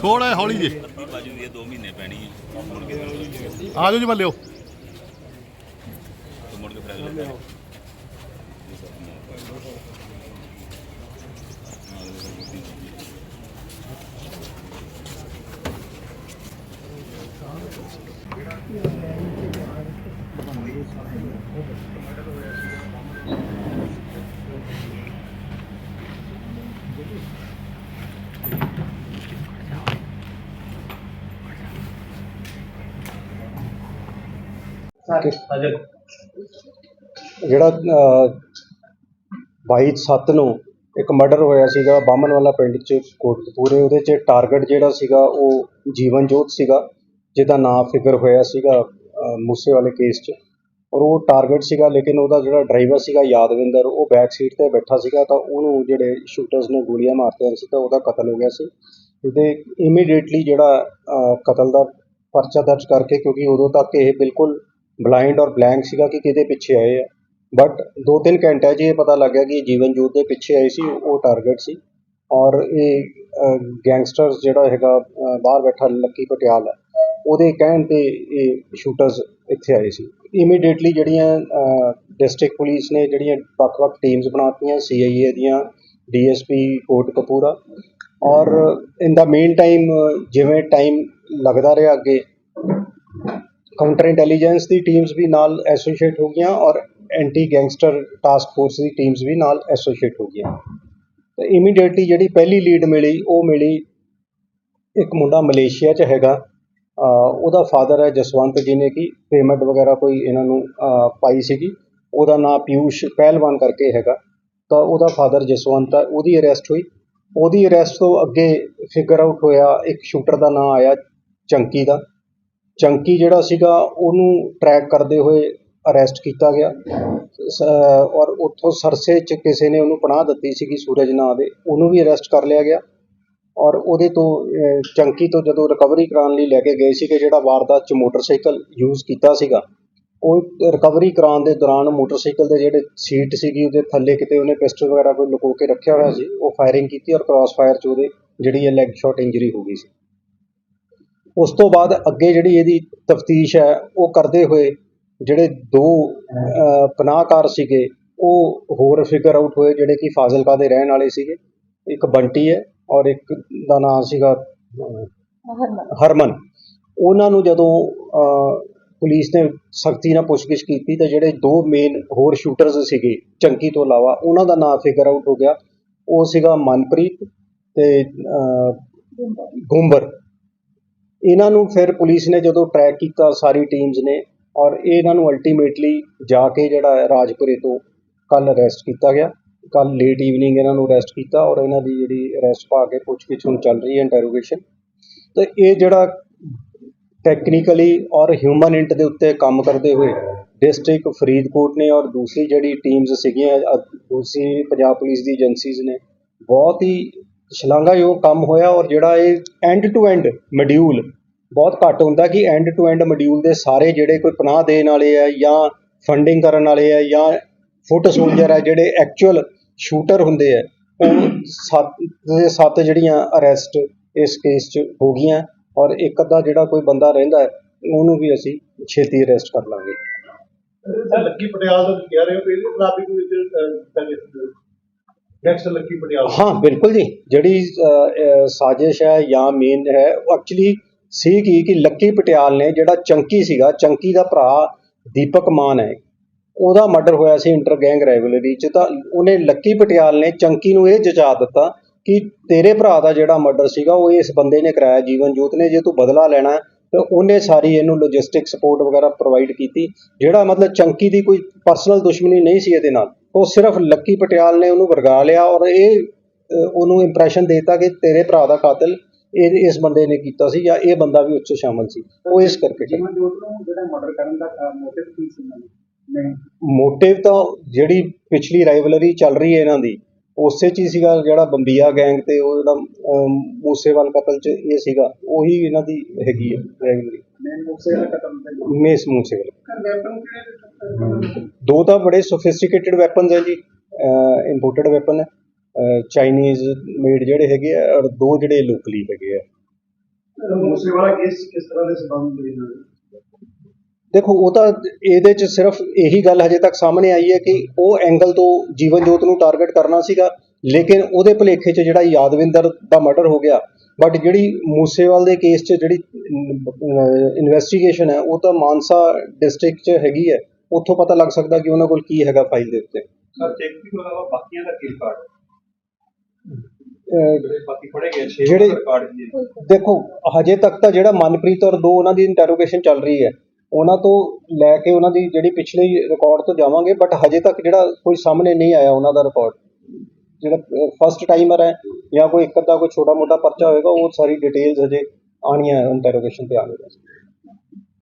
ਥੋੜਾ ਹੌਲੀ ਜੇ। ਬਾਜੂ ਦੀ 2 ਮਹੀਨੇ ਪੈਣੀ ਹੈ ਮੁੜ ਕੇ ਆ ਜਾਓ ਜੀ ਮੱਲਿਓ। ਮੁੜ ਕੇ ਫਿਰ ਜਿਹੜਾ 22/7 ਨੂੰ ਇੱਕ ਮਰਡਰ ਹੋਇਆ ਸੀਗਾ ਬਾਮਨ ਵਾਲਾ ਪਿੰਡ ਚ ਕੋਟਕਪੂਰੇ ਉਹਦੇ ਚ ਟਾਰਗੇਟ ਜਿਹੜਾ ਸੀਗਾ ਉਹ ਜੀਵਨ ਜੋਤ ਸੀਗਾ ਜਿਹਦਾ ਨਾਮ ਫਿਗਰ ਹੋਇਆ ਸੀਗਾ ਮੂਸੇ ਵਾਲੇ ਕੇਸ 'ਚ। ਔਰ ਉਹ ਟਾਰਗੇਟ ਸੀਗਾ ਲੇਕਿਨ ਉਹਦਾ ਜਿਹੜਾ ਡਰਾਈਵਰ ਸੀਗਾ ਯਾਦਵਿੰਦਰ ਉਹ ਬੈਕ ਸੀਟ ਤੇ ਬੈਠਾ ਸੀਗਾ ਤਾਂ ਉਹਨੂੰ ਜਿਹੜੇ ਸ਼ੂਟਰਸ ਨੇ ਗੋਲੀਆਂ ਮਾਰਤੀਆਂ ਸੀ ਤਾਂ ਉਹਦਾ ਕਤਲ ਹੋ ਗਿਆ ਸੀ। ਉਹਦੇ ਇਮੀਡੀਏਟਲੀ ਜਿਹੜਾ ਕਤਲ ਦਾ ਪਰਚਾ ਦਰਜ ਕਰਕੇ ਕਿਉਂਕਿ ਉਦੋਂ ਤੱਕ ਇਹ ਬਿਲਕੁਲ ਬਲਾਈਂਡ ਔਰ ਬਲੈਂਕ ਸੀਗਾ ਕਿ ਕਿਹਦੇ ਪਿੱਛੇ ਆਏ ਆ। ਬਟ ਦੋ ਤਿੰਨ ਘੰਟਿਆਂ 'ਚ ਇਹ ਪਤਾ ਲੱਗ ਗਿਆ ਕਿ ਜੀਵਨ ਜੋਤ ਦੇ ਪਿੱਛੇ ਆਏ ਸੀ, ਉਹ ਟਾਰਗੇਟ ਸੀ। ਔਰ ਇਹ ਗੈਂਗਸਟਰਸ ਜਿਹੜਾ ਹੈਗਾ ਬਾਹਰ ਬੈਠਾ ਲੱਕੀ ਪਟਿਆਲ ਹੈ ਉਹਦੇ ਕਹਿਣ ਤੇ ਇਹ ਸ਼ੂਟਰਸ ਇੱਥੇ ਆਏ ਸੀ। ਇਮੀਡੀਏਟਲੀ ਜਿਹੜੀਆਂ ਡਿਸਟ੍ਰਿਕਟ ਪੁਲਿਸ ਨੇ ਜਿਹੜੀਆਂ ਵੱਖ-ਵੱਖ ਟੀਮਸ ਬਣਾਤੀਆਂ ਸੀਆਈਏ ਦੀਆਂ ਡੀਐਸਪੀ ਕੋਟਕਪੂਰਾ ਔਰ ਇਨ ਦਾ ਮੇਨ ਟਾਈਮ ਜਿਵੇਂ ਟਾਈਮ ਲੱਗਦਾ ਰਿਹਾ ਅੱਗੇ ਕਾਊਂਟਰ ਇੰਟੈਲੀਜੈਂਸ ਦੀ ਟੀਮਸ ਵੀ ਨਾਲ ਐਸੋਸੀਏਟ ਹੋ ਗਈਆਂ ਔਰ ਐਂਟੀ ਗੈਂਗਸਟਰ ਟਾਸਕ ਫੋਰਸ ਦੀ ਟੀਮਸ ਵੀ ਨਾਲ ਐਸੋਸੀਏਟ ਹੋ ਗਈਆਂ। ਤੇ ਇਮੀਡੀਏਟਲੀ ਜਿਹੜੀ ਪਹਿਲੀ ਲੀਡ ਮਿਲੀ, ਉਹ ਮਿਲੀ ਇੱਕ ਮੁੰਡਾ ਮਲੇਸ਼ੀਆ 'ਚ ਹੈਗਾ। ਉਹਦਾ ਫਾਦਰ ਹੈ ਜਸਵੰਤ ਜੀ ਨੇ ਕੀ ਪੇਮੈਂਟ ਵਗੈਰਾ ਕੋਈ ਇਹਨਾਂ ਨੂੰ ਪਾਈ ਸੀਗੀ। ਉਹਦਾ ਨਾਮ ਪਿਊਸ਼ ਪਹਿਲਵਾਨ ਕਰਕੇ ਹੈਗਾ। ਤਾਂ ਉਹਦਾ ਫਾਦਰ ਜਸਵੰਤ ਹੈ, ਉਹਦੀ ਅਰੈਸਟ ਹੋਈ। ਉਹਦੀ ਅਰੈਸਟ ਤੋਂ ਅੱਗੇ ਫਿਗਰ ਆਊਟ ਹੋਇਆ ਇੱਕ ਸ਼ੂਟਰ ਦਾ ਨਾਮ ਆਇਆ ਚੰਕੀ ਦਾ। ਚੰਕੀ ਜਿਹੜਾ ਸੀਗਾ, ਉਹਨੂੰ ਟਰੈਕ ਕਰਦੇ ਹੋਏ ਅਰੈਸਟ ਕੀਤਾ ਗਿਆ। ਸ- ਔਰ ਉੱਥੋਂ ਸਰਸੇ ਚ ਕਿਸੇ ਨੇ ਉਹਨੂੰ ਪਨਾਹ ਦਿੱਤੀ ਸੀਗੀ ਸੂਰਜ ਨਾਂ ਦੇ, ਉਹਨੂੰ ਵੀ ਅਰੈਸਟ ਕਰ ਲਿਆ ਗਿਆ। ਔਰ ਉਹਦੇ ਤੋਂ ਚੰਕੀ ਤੋਂ ਜਦੋਂ ਰਿਕਵਰੀ ਕਰਾਉਣ ਲਈ ਲੈ ਕੇ ਗਏ ਸੀਗੇ, ਜਿਹੜਾ ਵਾਰਦਾਤ ਚ ਮੋਟਰਸਾਈਕਲ ਯੂਜ਼ ਕੀਤਾ ਸੀਗਾ, ਉਹ ਰਿਕਵਰੀ ਕਰਾਉਣ ਦੇ ਦੌਰਾਨ ਮੋਟਰਸਾਈਕਲ ਦੇ ਜਿਹੜੇ ਸੀਟ ਸੀਗੀ, ਉਹਦੇ ਥੱਲੇ ਕਿਤੇ ਉਹਨੇ ਪਿਸਟਲ ਵਗੈਰਾ ਕੋਈ ਲੁਕੋ ਕੇ ਰੱਖਿਆ ਹੋਇਆ ਸੀ, ਉਹ ਫਾਇਰਿੰਗ ਕੀਤੀ ਔਰ ਕ੍ਰਾਸ ਫਾਇਰ ਚ ਉਹਦੇ ਜਿਹੜੀ ਹੈ ਲੈਗ ਸ਼ਾਟ ਇੰਜਰੀ ਹੋ ਗਈ ਸੀ। ਉਸ ਤੋਂ ਬਾਅਦ ਅੱਗੇ ਜਿਹੜੀ ਇਹਦੀ ਤਫਤੀਸ਼ ਹੈ ਉਹ ਕਰਦੇ ਹੋਏ ਜਿਹੜੇ ਦੋ ਪਨਾਹਕਾਰ ਸੀਗੇ ਉਹ ਹੋਰ ਫਿਗਰ ਆਊਟ ਹੋਏ ਜਿਹੜੇ ਕਿ ਫਾਜ਼ਿਲਕਾ ਦੇ ਰਹਿਣ ਵਾਲੇ ਸੀਗੇ। ਇੱਕ ਬੰਟੀ ਹੈ ਔਰ ਇੱਕ ਦਾ ਨਾਮ ਸੀਗਾ ਹਰਮਨ। ਉਹਨਾਂ ਨੂੰ ਜਦੋਂ ਪੁਲਿਸ ਨੇ ਸਖਤੀ ਨਾਲ ਪੁੱਛਗਿੱਛ ਕੀਤੀ ਤਾਂ ਜਿਹੜੇ ਦੋ ਮੇਨ ਹੋਰ ਸ਼ੂਟਰਸ ਸੀਗੇ ਚੰਕੀ ਤੋਂ ਇਲਾਵਾ ਉਹਨਾਂ ਦਾ ਨਾਮ ਫਿਗਰ ਆਊਟ ਹੋ ਗਿਆ। ਉਹ ਸੀਗਾ ਮਨਪ੍ਰੀਤ ਤੇ ਗੁੰਬਰ। ਇਹਨਾਂ ਨੂੰ ਫਿਰ ਪੁਲਿਸ ਨੇ ਜਦੋਂ ਟਰੈਕ ਕੀਤਾ, ਸਾਰੀ ਟੀਮਸ ਨੇ ਔਰ ਇਹ ਇਹਨਾਂ ਨੂੰ ਅਲਟੀਮੇਟਲੀ ਜਾ ਕੇ ਜਿਹੜਾ ਹੈ ਰਾਜਪੁਰੇ ਤੋਂ ਕੱਲ ਅਰੈਸਟ ਕੀਤਾ ਗਿਆ। ਕੱਲ ਲੇਟ ਈਵਨਿੰਗ ਇਹਨਾਂ ਨੂੰ ਅਰੈਸਟ ਕੀਤਾ ਔਰ ਇਹਨਾਂ ਦੀ ਜਿਹੜੀ ਅਰੈਸਟ ਪਾ ਕੇ ਪੁੱਛਗਿੱਛ ਹੁਣ ਚੱਲ ਰਹੀ ਹੈ ਇੰਟਰੋਗੇਸ਼ਨ ਤੇ ਇਹ ਜਿਹੜਾ ਟੈਕਨੀਕਲੀ ਔਰ ਹਿਊਮਨ ਇੰਟ ਦੇ ਉੱਤੇ ਕੰਮ ਕਰਦੇ ਹੋਏ ਡਿਸਟ੍ਰਿਕਟ ਫਰੀਦਕੋਟ ਨੇ ਔਰ ਦੂਸਰੀ ਜਿਹੜੀ ਟੀਮਸ ਸੀਗੀਆਂ ਦੂਸਰੀ ਪੰਜਾਬ ਪੁਲਿਸ ਦੀ ਏਜੰਸੀਜ਼ ਨੇ, ਬਹੁਤ ਹੀ ਸ਼ਲਾਘਾਯੋਗ ਕੰਮ ਹੋਇਆ ਔਰ ਜਿਹੜਾ ਇਹ ਐਂਡ ਟੂ ਐਂਡ ਮੋਡਿਊਲ ਬਹੁਤ ਘੱਟ ਹੁੰਦਾ ਕਿ ਐਂਡ ਟੂ ਐਂਡ ਮੋਡਿਊਲ ਦੇ ਸਾਰੇ ਜਿਹੜੇ ਕੋਈ ਪਨਾਹ ਦੇਣ ਵਾਲੇ ਆ ਜਾਂ ਫੰਡਿੰਗ ਕਰਨ ਵਾਲੇ ਆ ਜਾਂ ਫੁੱਟ ਸੋਲਜਰ ਆ ਜਿਹੜੇ ਐਕਚੁਅਲ ਸ਼ੂਟਰ ਹੁੰਦੇ ਆ, ਉਹ ਸੱਤ ਦੇ ਸੱਤ ਜਿਹੜੀਆਂ ਅਰੈਸਟ ਇਸ ਕੇਸ 'ਚ ਹੋ ਗਈਆਂ ਔਰ ਇੱਕ ਅੱਧਾ ਜਿਹੜਾ ਕੋਈ ਬੰਦਾ ਰਹਿੰਦਾ ਹੈ, ਉਹਨੂੰ ਵੀ ਅਸੀਂ ਛੇਤੀ ਅਰੈਸਟ ਕਰ ਲਾਂਗੇ। ਸਰ ਪਟਿਆਲ ਦਾ ਕਹਿ ਰਹੇ ਹੋ ਕਿ ਇਹਦੇ ਖਿਲਾਫ ਵੀ ਕੋਈ ਨੈਕਸਟ ਲੱਕੀ ਪਟਿਆਲ। ਹਾਂ ਬਿਲਕੁਲ ਜੀ। ਜਿਹੜੀ ਸਾਜ਼ਿਸ਼ ਹੈ ਜਾਂ ਮੇਨ ਹੈ ਉਹ ਐਕਚੁਅਲੀ ਸੀ ਕੀ ਕਿ ਲੱਕੀ ਪਟਿਆਲ ਨੇ ਜਿਹੜਾ ਚੰਕੀ ਸੀਗਾ ਚੰਕੀ ਦਾ ਭਰਾ ਦੀਪਕ ਮਾਨ ਹੈ ਉਹਦਾ ਮਰਡਰ ਹੋਇਆ ਸੀ ਇੰਟਰ ਗੈਂਗ ਰੈਗੂਲਰੀ ਚ ਤਾਂ ਉਹਨੇ ਲੱਕੀ ਪਟਿਆਲ ਨੇ ਚੰਕੀ ਨੂੰ ਇਹ ਜਚਾ ਦਿੱਤਾ ਕਿ ਤੇਰੇ ਭਰਾ ਦਾ ਜਿਹੜਾ ਮਰਡਰ ਸੀਗਾ ਉਹ ਇਸ ਬੰਦੇ ਨੇ ਕਰਾਇਆ ਜੀਵਨ ਜੋਤ ਨੇ ਜੇ ਤੂੰ ਬਦਲਾ ਲੈਣਾ ਹੈ, ਤਾਂ ਉਹਨੇ ਸਾਰੀ ਇਹਨੂੰ ਲੌਜਿਸਟਿਕ ਸਪੋਰਟ ਵਗੈਰਾ ਪ੍ਰੋਵਾਈਡ ਕੀਤੀ ਜਿਹੜਾ ਮਤਲਬ ਚੰਕੀ ਦੀ ਕੋਈ ਪਰਸਨਲ ਦੁਸ਼ਮਣੀ ਨਹੀਂ ਸੀ ਇਹਦੇ ਨਾਲ। ਉਹ ਸਿਰਫ ਲੱਕੀ ਪਟਿਆਲ ਨੇ ਉਹਨੂੰ ਵਰਗਾ ਲਿਆ ਔਰ ਇਹ ਉਹਨੂੰ ਇੰਪ੍ਰੈਸ਼ਨ ਦੇਤਾ ਕਿ ਤੇਰੇ ਭਰਾ ਦਾ ਕਾਤਲ ਇਹ ਇਸ ਬੰਦੇ ਨੇ ਕੀਤਾ ਸੀ ਜਾਂ ਇਹ ਬੰਦਾ ਵੀ ਉੱਚ ਸ਼ਾਮਲ ਸੀ। ਉਹ ਇਸ ਕਰਕੇ ਜਿਹੜਾ ਮਰਡਰ ਕਰਨ ਦਾ ਮੋਟਿਵ ਕੀ ਸੀ ਤਾਂ ਜਿਹੜੀ ਪਿਛਲੀ ਰਾਈਵਲਰੀ ਚੱਲ ਰਹੀ ਹੈ ਇਹਨਾਂ ਦੀ ਉਸੇ ਚ ਹੀ ਸੀਗਾ ਜਿਹੜਾ ਬੰਬੀਆ ਗੈਂਗ ਤੇ ਉਹ ਜਿਹੜਾ ਮੂਸੇਵਾਲ ਕਤਲ ਚ ਇਹ ਸੀਗਾ ਉਹੀ ਇਹਨਾਂ ਦੀ ਹੈਗੀ ਹੈ ਰਾਈਵਲਰੀ ਮੈਂ ਮੂਸੇ ਵਾਲਾ ਕਤਲ ਮੇਸ ਮੂਸੇਵਾਲੇ। ਦੋ ਤਾਂ ਬੜੇ ਸੋਫਿਸਟੀਕੇਟਿਡ ਵੈਪਨਸ ਹੈ ਜੀ ਇੰਪੋਰਟਡ ਵੈਪਨ ਹੈ ਚਾਈਨੀਜ਼ ਮੇਡ ਜਿਹੜੇ ਹੈਗੇ ਆ ਔਰ ਦੋ ਜਿਹੜੇ ਲੋਕਲੀ ਹੈਗੇ ਆ। ਮੂਸੇ ਵਾਲਾ ਕੇਸ ਕਿਸ ਤਰ੍ਹਾਂ ਦੇ ਸਬੰਧ ਦੇ? ਨਾਲ ਦੇਖੋ ਉਹ ਤਾਂ ਇਹਦੇ 'ਚ ਸਿਰਫ ਇਹੀ ਗੱਲ ਹਜੇ ਤੱਕ ਸਾਹਮਣੇ ਆਈ ਹੈ ਕਿ ਉਹ ਐਂਗਲ ਤੋਂ ਜੀਵਨ ਜੋਤ ਨੂੰ ਟਾਰਗੇਟ ਕਰਨਾ ਸੀਗਾ ਲੇਕਿਨ ਉਹਦੇ ਭੁਲੇਖੇ 'ਚ ਜਿਹੜਾ ਯਾਦਵਿੰਦਰ ਦਾ ਮਰਡਰ ਹੋ ਗਿਆ ਬਟ ਜਿਹੜੀ ਮੂਸੇਵਾਲ ਦੇ ਕੇਸ 'ਚ ਜਿਹੜੀ ਇਨਵੈਸਟੀਗੇਸ਼ਨ ਹੈ ਉਹ ਤਾਂ ਮਾਨਸਾ ਡਿਸਟ੍ਰਿਕਟ 'ਚ ਹੈਗੀ ਹੈ। ਉੱਥੋਂ ਪਤਾ ਲੱਗ ਸਕਦਾ ਕਿ ਉਹਨਾਂ ਕੋਲ ਕੀ ਹੈਗਾ ਫਾਈਲ ਦੇ ਉੱਤੇ। ਸਰ ਚੈੱਕ ਤੋਂ ਇਲਾਵਾ ਬਾਕੀਆਂ ਦਾ ਕੀ ਰਿਕਾਰਡ ਅਹ ਜਿਹੜੇ ਬਾਕੀ ਪੜੇ ਗਏ ਛੇ ਜਿਹੜੇ- ਰਿਕਾਰਡ ਜੀ ਦੇਖੋ ਹਜੇ ਤੱਕ ਤਾਂ ਜਿਹੜਾ ਮਨਪ੍ਰੀਤ ਔਰ ਦੋ ਉਹਨਾਂ ਦੀ ਇੰਟਰੋਗੇਸ਼ਨ ਚੱਲ ਰਹੀ ਹੈ ਉਹਨਾਂ ਤੋਂ ਲੈ ਕੇ ਉਹਨਾਂ ਦੀ ਜਿਹੜੀ ਪਿਛਲੀ ਰਿਕਾਰਡ ਤੋਂ ਜਾਵਾਂਗੇ ਬਟ ਹਜੇ ਤੱਕ ਜਿਹੜਾ ਕੋਈ ਸਾਹਮਣੇ ਨਹੀਂ ਆਇਆ ਉਹਨਾਂ ਦਾ ਰਿਕਾਰਡ ਜਿਹੜਾ ਫਸਟ ਟਾਈਮਰ ਹੈ ਜਾਂ ਕੋਈ ਇੱਕ ਅੱਧਾ ਕੋਈ ਛੋਟਾ ਮੋਟਾ ਪਰਚਾ ਹੋਏਗਾ ਉਹ ਸਾਰੀ ਡਿਟੇਲਸ ਹਜੇ ਆਣੀਆਂ ਇੰਟਰੋਗੇਸ਼ਨ ਤੇ ਆਣਗੀਆਂ